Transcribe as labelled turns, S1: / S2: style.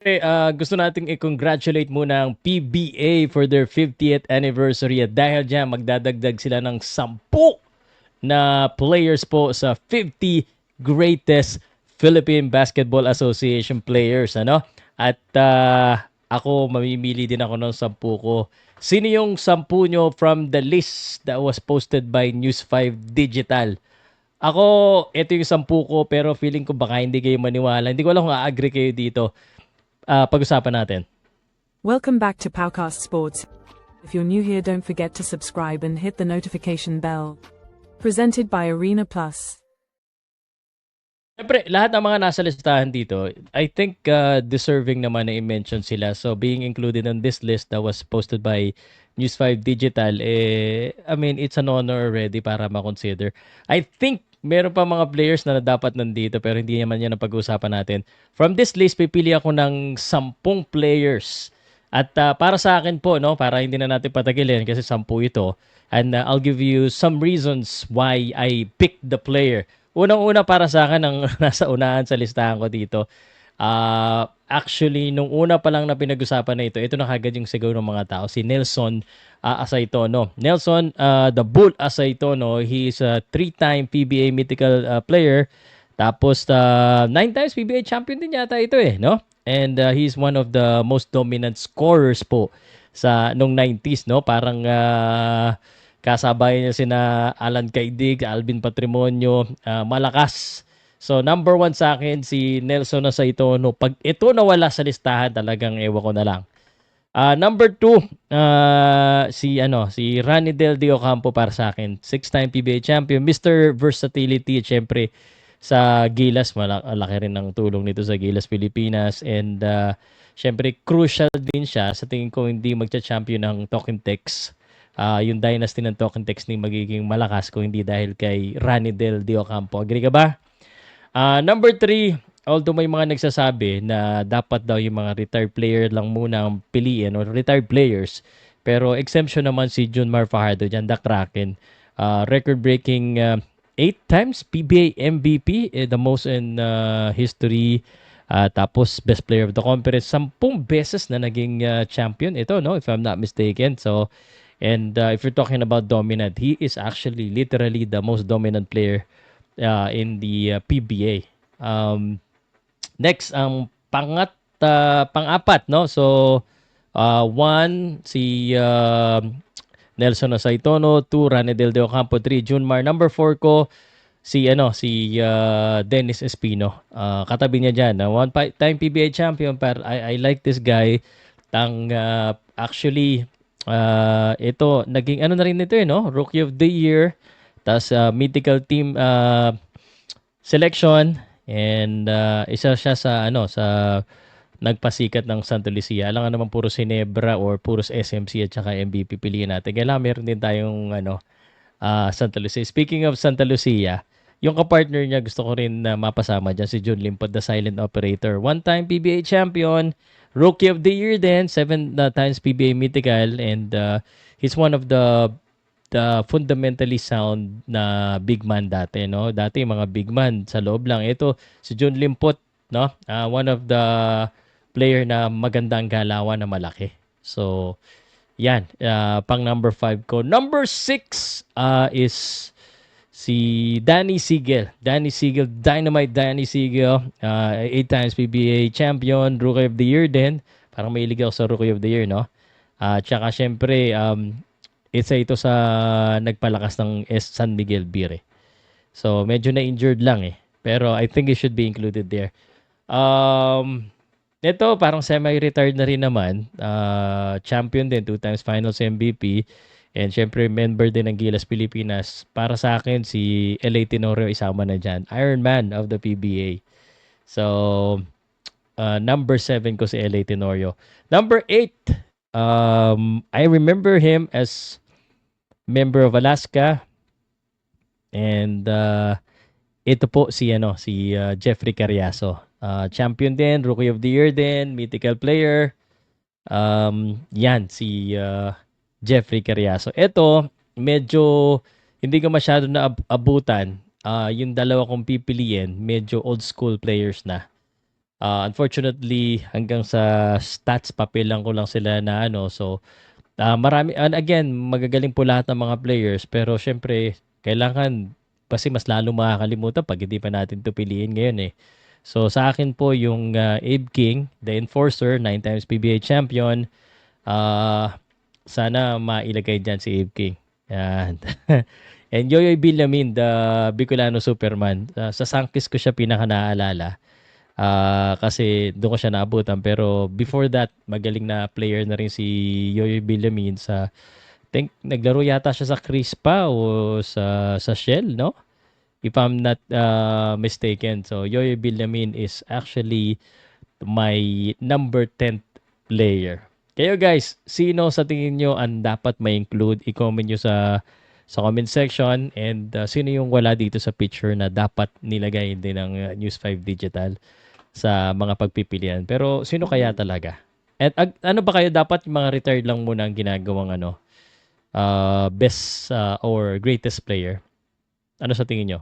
S1: Ah, gusto nating i-congratulate muna ang PBA for their 50th anniversary at dahil dyan magdadagdag sila ng 10 na players po sa 50 greatest Philippine Basketball Association players ano at ah, ako mamimili din ako ng 10 ko sino yung 10 nyo from the list that was posted by News 5 Digital ako, ito yung 10 ko pero feeling ko baka hindi kayo maniwala. Hindi ko alam kung a-agree kayo dito. Ah, pag-usapan natin.
S2: Welcome back to Powcast Sports. If you're new here, don't forget to subscribe and hit the notification bell. Presented by Arena Plus.
S1: Siyempre, lahat ng mga nasa listahan dito, I think uh, deserving naman na i-mention sila. So, being included on this list that was posted by News 5 Digital, eh, I mean, it's an honor already para ma-consider. I think meron pa mga players na dapat nandito pero hindi naman yan ang pag-uusapan natin. From this list, pipili ako ng 10 players. At uh, para sa akin po, no, para hindi na natin patagilin kasi 10 ito, and uh, I'll give you some reasons why I picked the player. Unang-una para sa akin ang nasa unahan sa listahan ko dito. Uh, actually, nung una pa lang na pinag-usapan na ito, ito na kagad yung sigaw ng mga tao, si Nelson uh, Asaytono. Nelson, uh, the Bull Asaytono, he is a three-time PBA mythical uh, player. Tapos, uh, nine times PBA champion din yata ito eh, no? And uh, he's one of the most dominant scorers po sa nung 90s, no? Parang uh, kasabay niya sina Alan Kaidig, Alvin Patrimonio, uh, malakas So number one sa akin si Nelson na sa ito. No, pag ito nawala sa listahan talagang ewan ko na lang. Uh, number two, uh, si ano si Rani Del Dio Campo para sa akin. Six-time PBA champion, Mr. Versatility, syempre sa Gilas, malaki rin ng tulong nito sa Gilas Pilipinas and uh, syempre crucial din siya sa tingin ko hindi magcha-champion ng Token Tex. Uh, yung dynasty ng Token Tex ni magiging malakas kung hindi dahil kay Rani Del Dio Campo. Agree ka ba? Uh, number three, although may mga nagsasabi na dapat daw yung mga retired player lang muna ang piliin or retired players. Pero exemption naman si Junmar Fajardo dyan, the Kraken. Uh, record-breaking uh, eight times PBA MVP, eh, the most in uh, history. Uh, tapos best player of the conference, sampung beses na naging uh, champion ito, no? If I'm not mistaken. So, and uh, if you're talking about dominant, he is actually literally the most dominant player uh, in the uh, PBA. Um, next, ang pangat, uh, pang-apat, no? So, uh, one, si uh, Nelson Osaitono, two, Rane Del De Ocampo, three, Junmar. Number four ko, si ano si uh, Dennis Espino. Uh, katabi niya diyan, uh, one time PBA champion pero I, I like this guy. Tang uh, actually uh, ito naging ano na rin ito eh no, Rookie of the Year. Tapos uh, mythical team uh, selection and uh, isa siya sa ano sa nagpasikat ng Santa Lucia. Alam nga naman puro Sinebra or puro SMC at saka MVP piliin natin. Kailangan meron din tayong ano uh, Santa Lucia. Speaking of Santa Lucia, yung kapartner niya gusto ko rin na uh, mapasama dyan si Jun Limpod, the silent operator. One-time PBA champion, Rookie of the Year din, seven uh, times PBA mythical and uh, he's one of the the fundamentally sound na big man dati, no? Dati mga big man sa loob lang. Ito si John Limpot, no? Uh, one of the player na magandang galawan na malaki. So, yan. Uh, pang number 5 ko. Number 6 uh, is si Danny Siegel. Danny Siegel, Dynamite Danny Siegel. Uh, eight times PBA champion, Rookie of the Year din. Parang may ako sa Rookie of the Year, no? Uh, tsaka syempre, um, isa ito sa nagpalakas ng S San Miguel Beer. So, medyo na-injured lang eh. Pero I think it should be included there. Um, ito, parang semi-retired na rin naman. Uh, champion din, two times finals MVP. And syempre, member din ng Gilas Pilipinas. Para sa akin, si LA Tenorio isama na dyan. Iron Man of the PBA. So, uh, number 7 ko si LA Tenorio. Number 8, um, I remember him as member of Alaska. And uh, ito po si ano si uh, Jeffrey Carriazo. Uh, champion din, Rookie of the Year din, mythical player. Um, yan si uh, Jeffrey Carriazo. Ito medyo hindi ko masyado na ab- abutan. Uh, yung dalawa kong pipiliin, medyo old school players na. Ah, unfortunately, hanggang sa stats papel lang ko lang sila na ano. So, ah, marami and again, magagaling po lahat ng mga players pero syempre kailangan kasi mas lalo makakalimutan pag hindi pa natin 'to piliin ngayon eh. So, sa akin po yung ah, Abe King, the enforcer, nine times PBA champion. Ah, sana mailagay diyan si Abe King. Yan. And Yoyoy Villamin, the Bicolano Superman. Ah, sa Sanctis ko siya pinaka naalala. Ah, kasi doon ko siya naabutan pero before that, magaling na player na rin si Yoyoy Villamin sa think naglaro yata siya sa Crispa o sa sa Shell, no? If I'm not uh, mistaken. So Yoyoy Villamin is actually my number 10 player. Kayo guys, sino sa tingin nyo ang dapat ma-include? I-comment nyo sa sa comment section and uh, sino yung wala dito sa picture na dapat nilagay din ng uh, News 5 Digital sa mga pagpipilian. Pero sino kaya talaga? At ag- ano ba kayo dapat yung mga retired lang muna ang ginagawang ano uh, best uh, or greatest player? Ano sa tingin nyo?